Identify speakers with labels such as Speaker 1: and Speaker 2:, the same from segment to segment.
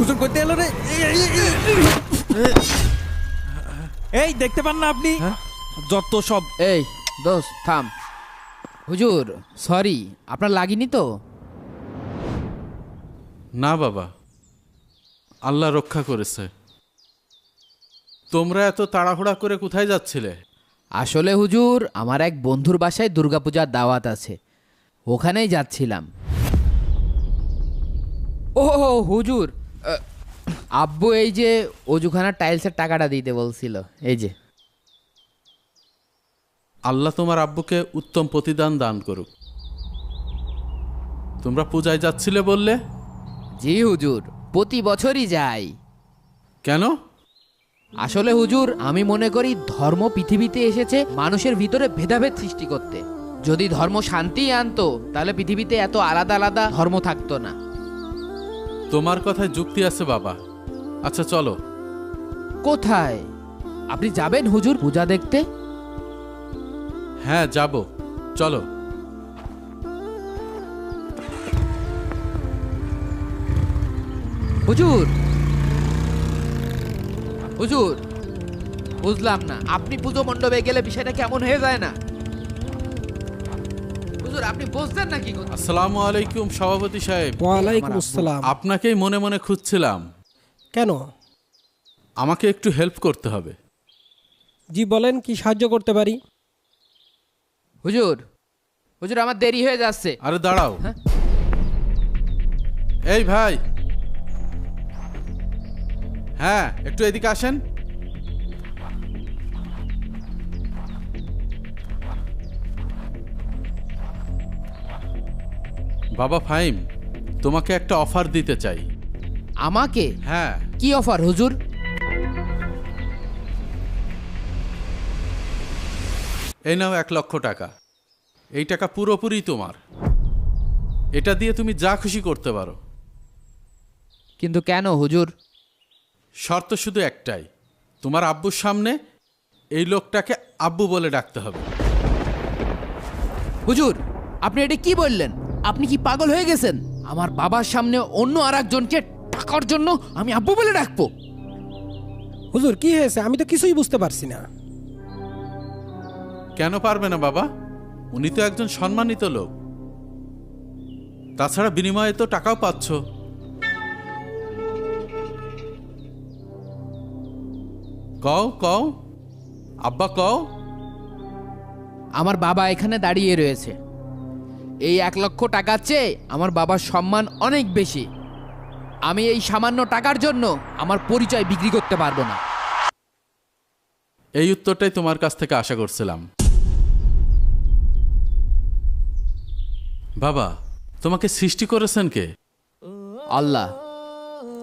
Speaker 1: হুজুর করতে এলো রে। এই, দেখতে পান না আপনি? যত সব
Speaker 2: এই দোস্ত থাম। হুজুর সরি আপনার লাগিনি তো?
Speaker 3: না বাবা আল্লাহ রক্ষা করেছে। তোমরা এত তাড়াহুড়া করে কোথায় যাচ্ছিলে?
Speaker 2: আসলে হুজুর আমার এক বন্ধুর বাসায় দুর্গাপূজার দাওয়াত আছে। ওখানেই যাচ্ছিলাম। ও হুজুর আব্বু এই যে অজুখানা টাইলসের টাকাটা দিতে বলছিল এই যে।
Speaker 3: আল্লাহ তোমার আব্বুকে উত্তম প্রতিদান দান করুক। তোমরা পূজায় যাচ্ছিলে বললে?
Speaker 2: জি হুজুর প্রতি বছরই যাই।
Speaker 3: কেন?
Speaker 2: আসলে হুজুর আমি মনে করি ধর্ম পৃথিবীতে এসেছে মানুষের ভিতরে ভেদাভেদ সৃষ্টি করতে। যদি ধর্ম শান্তি আনতো তাহলে পৃথিবীতে এত আলাদা আলাদা ধর্ম থাকতো না।
Speaker 3: তোমার কথায় যুক্তি আছে বাবা। আচ্ছা চলো।
Speaker 2: কোথায়? আপনি যাবেন হুজুর পূজা দেখতে?
Speaker 3: হ্যাঁ যাব। চলো।
Speaker 2: হুজুর! হুজুর! বুঝলাম না আপনি পুজো মণ্ডপে গেলে বিষয়টা কেমন হয়ে যায় না? হুজুর আপনি বুঝছেন না কি কথা?
Speaker 3: আসসালামু আলাইকুম সভাপতি সাহেব।
Speaker 4: ওয়ালাইকুম আসসালাম।
Speaker 3: আপনাকেই মনে মনে খুঁজছিলাম।
Speaker 4: কেন?
Speaker 3: আমাকে একটু হেল্প করতে হবে।
Speaker 4: জি বলেন কি সাহায্য করতে পারি?
Speaker 2: হুজুর হুজুর আমার দেরি হয়ে যাচ্ছে।
Speaker 3: আরে দাঁড়াও।
Speaker 2: হ্যাঁ?
Speaker 3: এই ভাই। হ্যাঁ একটু এদিকে আসেন। বাবা ফাইম তোমাকে একটা অফার দিতে চাই।
Speaker 2: আমাকে
Speaker 3: হ্যাঁ।
Speaker 2: কি অফার হুজুর?
Speaker 3: এই নাও এক লক্ষ টাকা। এই টাকা পুরোপুরি তোমার। এটা দিয়ে তুমি যা খুশি করতে পারো।
Speaker 2: কিন্তু কেন হুজুর?
Speaker 3: শর্ত শুধু একটাই তোমার আব্বুর সামনে এই লোকটাকে আব্বু বলে ডাকতে হবে।
Speaker 2: হুজুর আপনি এটা কি বললেন? আপনি কি পাগল হয়ে গেছেন? আমার বাবার সামনে অন্য আর একজনকে টাকার জন্য আমি আব্বু বলে ডাকবো।
Speaker 4: হুজুর কি হয়েছে? আমি তো কিছুই বুঝতে পারছি না।
Speaker 3: কেন পারবে না বাবা? উনি তো একজন সম্মানিত লোক। তাছাড়া বিনিময়ে তো টাকাও পাচ্ছ। কও কও। আব্বা কও।
Speaker 2: আমার বাবা এখানে দাঁড়িয়ে রয়েছে। এই এক লক্ষ টাকার চেয়ে আমার বাবার সম্মান অনেক বেশি। আমি এই সামান্য টাকার জন্য আমার পরিচয় বিক্রি করতে পারব না।
Speaker 3: এই উত্তরটাই তোমার কাছ থেকে আশা করছিলাম। বাবা তোমাকে সৃষ্টি করেছেন কে?
Speaker 2: আল্লাহ।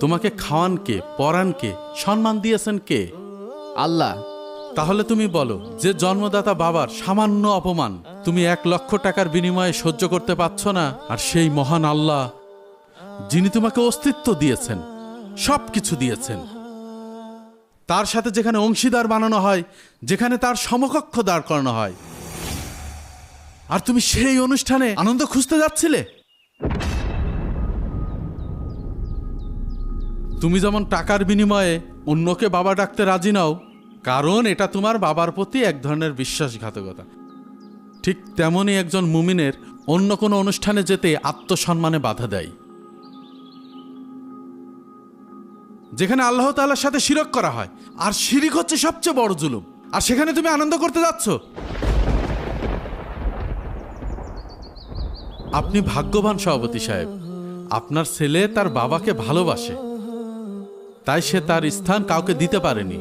Speaker 3: তোমাকে খাওয়ান কে পরান কে সম্মান দিয়েছেন কে?
Speaker 2: আল্লাহ।
Speaker 3: তাহলে তুমি বলো যে জন্মদাতা বাবার সামান্য অপমান তুমি এক লক্ষ টাকার বিনিময়ে সহ্য করতে পারছ না আর সেই মহান আল্লাহ যিনি তোমাকে অস্তিত্ব দিয়েছেন সব কিছু দিয়েছেন। তার সাথে যেখানে অংশীদার বানানো হয়, যেখানে তার সমকক্ষ দাঁড় করানো হয়। আর তুমি সেই অনুষ্ঠানে আনন্দ খুঁজতে যাচ্ছিলে? তুমি যেমন টাকার বিনিময়ে অন্যকে বাবা ডাকতে রাজি নাও, কারণ এটা তোমার বাবার প্রতি এক ধরনের বিশ্বাসঘাতকতা। ঠিক তেমনই একজন মুমিনের অন্য কোনো অনুষ্ঠানে যেতে আত্মসম্মানে বাধা দেয়। যেখানে আল্লাহ তাআলার সাথে শিরক করা হয়। আর শিরিক হচ্ছে সবচেয়ে বড় জুলুম। আর সেখানে তুমি আনন্দ করতে যাচ্ছ। আপনি ভাগ্যবান সভাপতি সাহেব। আপনার ছেলে তার বাবাকে ভালোবাসে। তাই সে তার স্থান কাউকে দিতে পারেনি।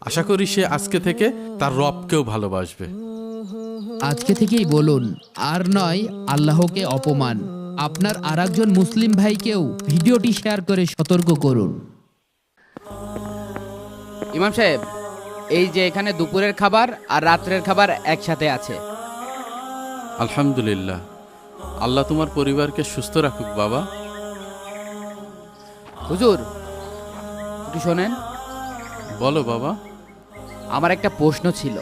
Speaker 3: আশা করি সে আজকে থেকে তার রবকেও ভালোবাসবে।
Speaker 2: আজকে থেকেই বলুন, আর নয়, আল্লাহকে অপমান। আপনার আর একজন মুসলিম ভাইকেও ভিডিওটি শেয়ার করে সতর্ক করুন। ইমাম সাহেব এই যে এখানে দুপুরের খাবার আর রাত্রের খাবার একসাথে আছে।
Speaker 3: আলহামদুলিল্লাহ। আল্লাহ তোমার পরিবারকে সুস্থ রাখুক বাবা।
Speaker 2: হুজুর একটু শোনেন।
Speaker 3: বলো বাবা।
Speaker 2: আমার একটা প্রশ্ন ছিল।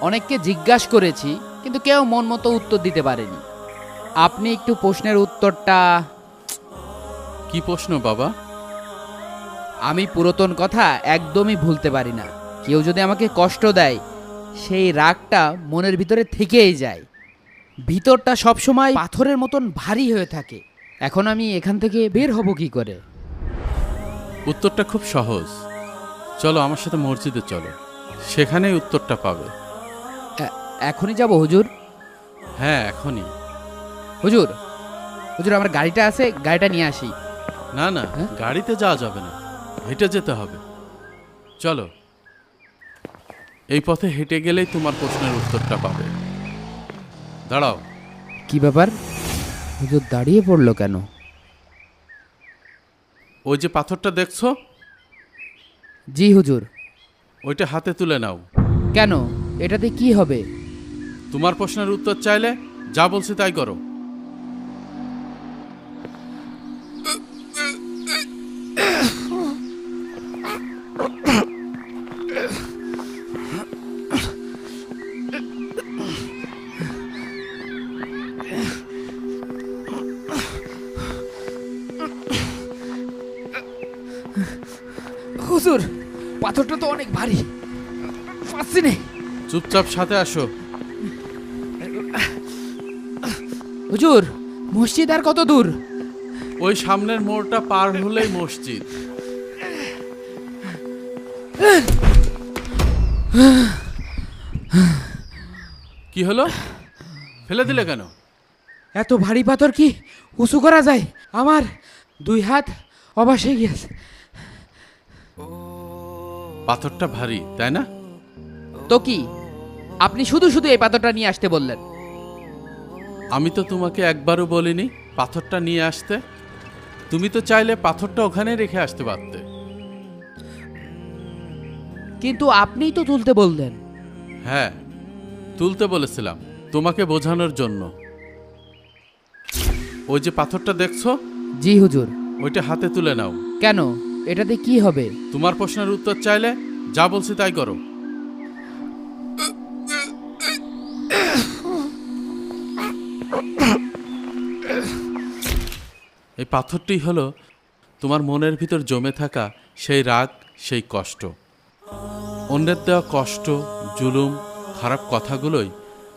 Speaker 2: অনেককে জিজ্ঞাসা করেছি কিন্তু কেউ মন মতো উত্তর দিতে পারেনি। আপনি একটু প্রশ্নের উত্তরটা
Speaker 3: কি প্রশ্ন বাবা?
Speaker 2: আমি পুরাতন কথা একদমই ভুলতে পারি না। কেউ যদি আমাকে কষ্ট দেয় সেই রাগটা মনের ভিতরে থেকেই যায়। ভিতরটা সবসময় পাথরের মতন ভারী হয়ে থাকে। এখন আমি এখান থেকে বের হব কি করে?
Speaker 3: উত্তরটা খুব সহজ। চলো আমার সাথে মসজিদে চলো। সেখানেই উত্তরটা পাবে।
Speaker 2: এখনই যাব হুজুর?
Speaker 3: হ্যাঁ এখনই।
Speaker 2: হুজুর হুজুর আমার গাড়িটা আছে গাড়িটা নিয়ে আসি।
Speaker 3: না না
Speaker 2: হ্যাঁ?
Speaker 3: গাড়িতে যাওয়া যাবে না। হেঁটে যেতে হবে। চলো। এই পথে হেঁটে গেলেই তোমার প্রশ্নের উত্তরটা পাবে। দাঁড়াও।
Speaker 2: কি ব্যাপার? হুজুর দাঁড়িয়ে পড়ল কেন?
Speaker 3: ওই যে পাথরটা দেখছ?
Speaker 2: জি হুজুর।
Speaker 3: ওইটা হাতে তুলে নাও।
Speaker 2: কেন? এটাতে কি হবে?
Speaker 3: তোমার প্রশ্নের উত্তর চাইলে যা বলছি তাই করো।
Speaker 2: পাথরটা তো অনেক ভারী। পাচ্ছি নে
Speaker 3: চুপচাপ সাথে আসো।
Speaker 2: হুজুর মসজিদ আর কত দূর?
Speaker 3: ওই সামনের মোড়টা পার হলেই মসজিদ। কি হলো? ফেলে দিলে কেন?
Speaker 2: এত ভারী পাথর কি? উঁচু করা যায়? আমার দুই হাত অবাস হয়ে গিয়েছে।
Speaker 3: পাথরটা ভারী তাই না?
Speaker 2: তো কি? আপনি শুধু শুধু এই পাথরটা নিয়ে আসতে বললেন।
Speaker 3: আমি তো তোমাকে একবারও বলিনি পাথরটা নিয়ে আসতে। তুমি তো চাইলে পাথরটা ওখানে রেখে আসতে পারতে।
Speaker 2: কিন্তু আপনিই তো তুলতে বললেন।
Speaker 3: হ্যাঁ তুলতে বলেছিলাম তোমাকে বোঝানোর জন্য। ওই যে পাথরটা দেখছ?
Speaker 2: জি হুজুর।
Speaker 3: ওইটা হাতে তুলে নাও।
Speaker 2: কেন? এটাতে কি হবে?
Speaker 3: তোমার প্রশ্নের উত্তর চাইলে যা বলছি তাই করো। এই পাথরটি হলো তোমার মনের ভিতর জমে থাকা সেই রাগ, সেই কষ্ট। অন্যের দেওয়া কষ্ট, জুলুম, খারাপ কথাগুলোই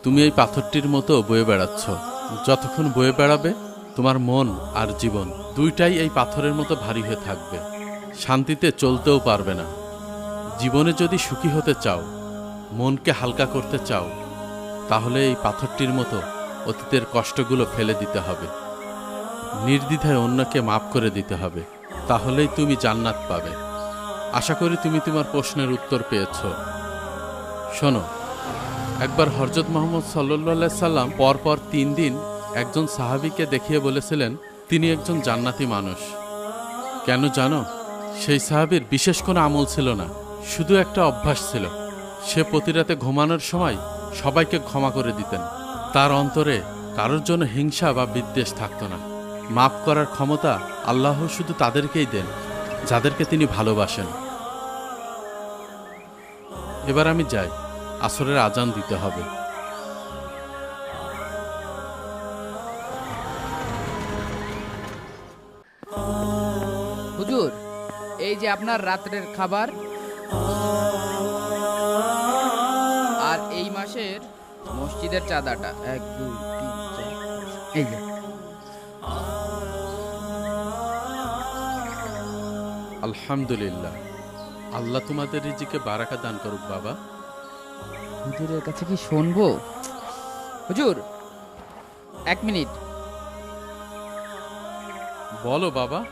Speaker 3: তুমি এই পাথরটির মতো বয়ে বেড়াচ্ছ। যতক্ষণ বয়ে বেড়াবে, তোমার মন আর জীবন দুইটাই এই পাথরের মতো ভারী হয়ে থাকবে। শান্তিতে চলতেও পারবে না। জীবনে যদি সুখী হতে চাও, মনকে হালকা করতে চাও, তাহলে এই পাথরটির মতো অতীতের কষ্টগুলো ফেলে দিতে হবে। নির্দ্বিধায় অন্যকে মাফ করে দিতে হবে, তাহলেই তুমি জান্নাত পাবে। আশা করি তুমি তোমার প্রশ্নের উত্তর পেয়েছ। শোনো, একবার হরজত মোহাম্মদ সাল্লাহ সাল্লাম পরপর তিন দিন একজন সাহাবিকে দেখিয়ে বলেছিলেন, তিনি একজন জান্নাতি মানুষ। কেন জানো? সেই সাহাবীর বিশেষ কোনো আমল ছিল না, শুধু একটা অভ্যাস ছিল। সে প্রতি রাতে ঘুমানোর সময় সবাইকে ক্ষমা করে দিতেন। তার অন্তরে কারোর জন্য হিংসা বা বিদ্বেষ থাকত না। মাফ করার ক্ষমতা আল্লাহ শুধু তাদেরকেই দেন, যাদেরকে তিনি ভালোবাসেন। এবার আমি যাই, আসরের আজান দিতে হবে।
Speaker 2: যে আপনার রাত্রের খাবার। আর এই মাসের মসজিদের চাঁদাটা। এক দুই তিন চার এই যে।
Speaker 3: আলহামদুলিল্লাহ। আল্লাহ তোমাদের রিজিকে বারাকা দান করুক বাবা।
Speaker 2: হুজুরের কাছে কি শুনব? হুজুর এক মিনিট।
Speaker 3: বলো বাবা।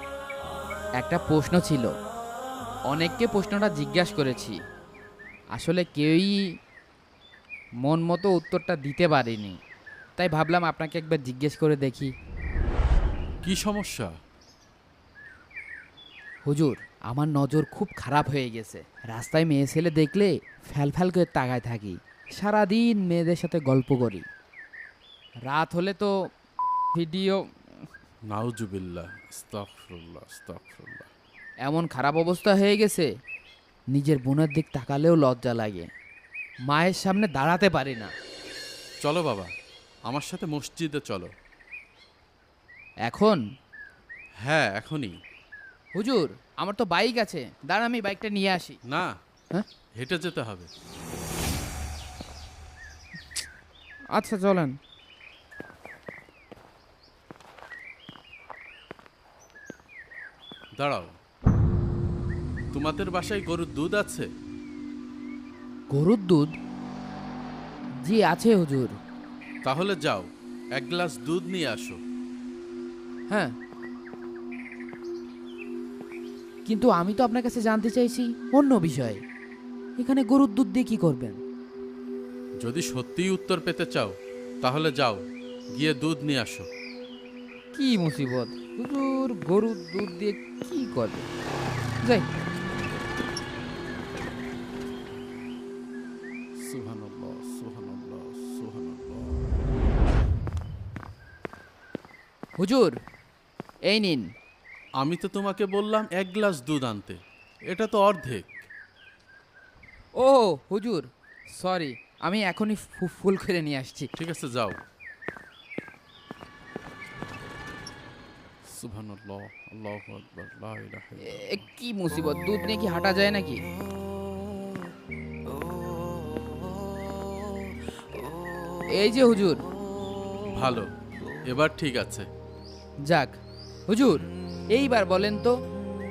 Speaker 2: একটা প্রশ্ন ছিল। অনেককে প্রশ্নটা জিজ্ঞাসা করেছি। আসলে কেউই মন মতো উত্তরটা দিতে পারেনি। তাই ভাবলাম আপনাকে একবার জিজ্ঞেস করে দেখি।
Speaker 3: কি সমস্যা?
Speaker 2: হুজুর আমার নজর খুব খারাপ হয়ে গেছে। রাস্তায় মেয়ে ছেলে দেখলে ফ্যাল ফ্যাল করে তাকায় থাকি। সারাদিন মেয়েদের সাথে গল্প করি। রাত হলে তো ভিডিও
Speaker 3: নাউজুবিল্লাহ আস্তাগফিরুল্লাহ আস্তাগফিরুল্লাহ
Speaker 2: এমন খারাপ অবস্থা হয়ে গেছে নিজের বোনের দিক তাকালেও লজ্জা লাগে। মায়ের সামনে দাঁড়াতে পারি না।
Speaker 3: চলো বাবা আমার সাথে মসজিদে চলো।
Speaker 2: এখন?
Speaker 3: হ্যাঁ এখনই।
Speaker 2: হুজুর আমার তো বাইক আছে দাঁড়া আমি বাইকটা নিয়ে আসি।
Speaker 3: না
Speaker 2: হ্যাঁ?
Speaker 3: হেঁটে যেতে হবে।
Speaker 2: আচ্ছা চলেন।
Speaker 3: দাঁড়াও। তোমাদের বাসায় গরুর দুধ আছে?
Speaker 2: গরুর দুধ? জি আছে হুজুর।
Speaker 3: তাহলে যাও এক গ্লাস দুধ নিয়ে আসো।
Speaker 2: হ্যাঁ। কিন্তু আমি তো আপনার কাছে জানতে চাইছি অন্য বিষয়ে। এখানে গরুর দুধ দিয়ে কি করবেন?
Speaker 3: যদি সত্যিই উত্তর পেতে চাও তাহলে যাও গিয়ে দুধ নিয়ে আসো।
Speaker 2: কি মুসিবত? হুজুর গরুর দুধ দিয়ে কি করবে যাই।
Speaker 3: সুবহানাল্লাহ, সুবহানাল্লাহ, সুবহানাল্লাহ।
Speaker 2: হুজুর এই নিন।
Speaker 3: আমি তো তোমাকে বললাম এক গ্লাস দুধ আনতে। এটা তো অর্ধেক।
Speaker 2: ও হুজুর সরি আমি এখনই ফু- ফুল করে নিয়ে আসছি।
Speaker 3: ঠিক আছে যাও। সুবহানাল্লাহ আল্লাহু আকবার লা ইলাহা ইল্লাল্লাহ।
Speaker 2: এ, কি মুসিবত? দুধ নিয়ে কি হাঁটা যায় নাকি? এই যে হুজুর।
Speaker 3: ভালো এবার ঠিক আছে।
Speaker 2: যাক হুজুর এইবার বলেন তো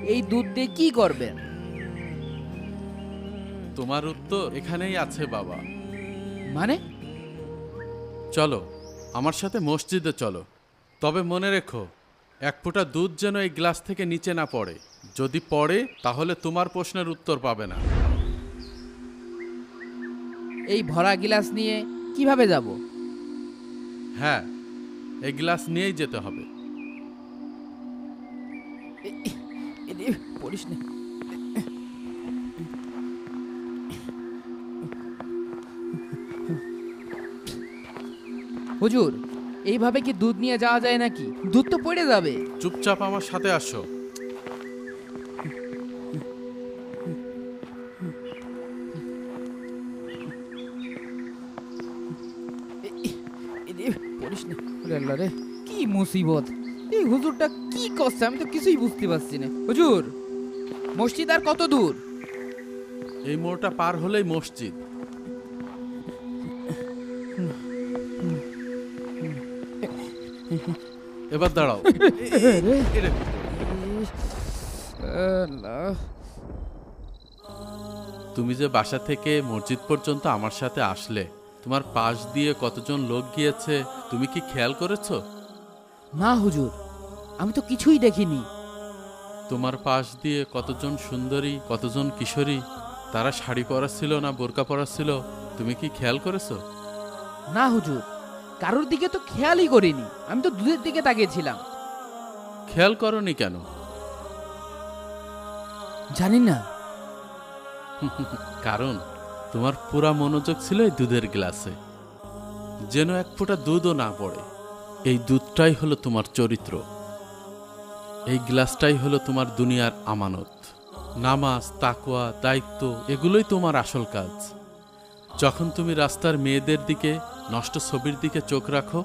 Speaker 2: এই দুধ দিয়ে কি করবেন?
Speaker 3: তোমার উত্তর এখানেই আছে বাবা।
Speaker 2: মানে?
Speaker 3: চলো আমার সাথে মসজিদে চলো। তবে মনে রেখো এক ফোঁটা দুধ যেন এই গ্লাস থেকে নিচে না পড়ে। যদি পড়ে তাহলে তোমার প্রশ্নের উত্তর পাবে না।
Speaker 2: এই ভরা গিলাস নিয়ে কীভাবে যাব?
Speaker 3: হ্যাঁ এই গ্লাস নিয়েই যেতে হবে।
Speaker 2: পড়িস না। হুজুর এইভাবে কি দুধ নিয়ে যাওয়া যায় নাকি? দুধ তো পড়ে যাবে।
Speaker 3: চুপচাপ আমার সাথে আসো।
Speaker 2: আল্লাহ রে। কি মুসিবত? এই হুজুরটা কি করছে? আমি তো কিছুই বুঝতে পারছি না। হুজুর মসজিদ আর কত দূর?
Speaker 3: এই মোড়টা পার হলেই মসজিদ। এবার দাঁড়াও? তুমি যে বাসা থেকে মসজিদ পর্যন্ত আমার সাথে আসলে তোমার পাশ দিয়ে কতজন লোক গিয়েছে তুমি কি খেয়াল করেছ?
Speaker 2: না হুজুর। আমি তো কিছুই দেখিনি।
Speaker 3: তোমার পাশ দিয়ে কতজন সুন্দরী কতজন কিশোরী তারা শাড়ি পরা ছিল না বোরকা পরা ছিল তুমি কি খেয়াল করেছ?
Speaker 2: না হুজুর। কারোর দিকে তো খেয়ালই করিনি। আমি তো দুধের দিকে তাকিয়েছিলাম।
Speaker 3: খেয়াল করনি কেন?
Speaker 2: জানি না।
Speaker 3: কারণ তোমার পুরা মনোযোগ ছিল এই দুধের গ্লাসে। যেন এক ফোঁটা দুধও না পড়ে। এই দুধটাই হলো তোমার চরিত্র। এই গ্লাসটাই হলো তোমার দুনিয়ার আমানত। নামাজ, তাকওয়া, দায়িত্ব, এগুলোই তোমার আসল কাজ। যখন তুমি রাস্তার মেয়েদের দিকে, নষ্ট ছবির দিকে চোখ রাখো,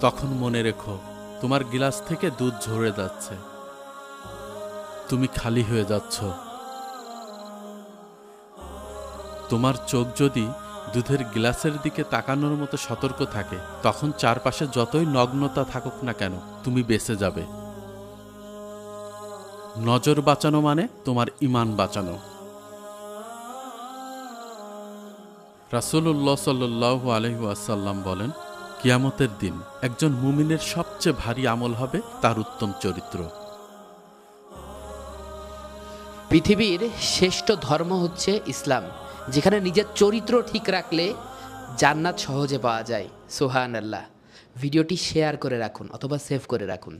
Speaker 3: তখন মনে রেখো, তোমার গ্লাস থেকে দুধ ঝরে যাচ্ছে। তুমি খালি হয়ে যাচ্ছ। তোমার চোখ যদি দুধের গ্লাসের দিকে তাকানোর মতো সতর্ক থাকে, তখন চারপাশে যতই নগ্নতা থাকুক না কেন, তুমি বেঁচে যাবে। নজর বাঁচানো মানে তোমার ইমান বাঁচানো। রাসূলুল্লাহ সাল্লু আলহি আসাল্লাম বলেন, কিয়ামতের দিন একজন মুমিনের সবচেয়ে ভারী আমল হবে তার উত্তম চরিত্র।
Speaker 5: পৃথিবীর শ্রেষ্ঠ ধর্ম হচ্ছে ইসলাম। যেখানে নিজের চরিত্র ঠিক রাখলে জান্নাত সহজে পাওয়া যায়। সোহান আল্লাহ ভিডিওটি শেয়ার করে রাখুন অথবা সেভ করে রাখুন।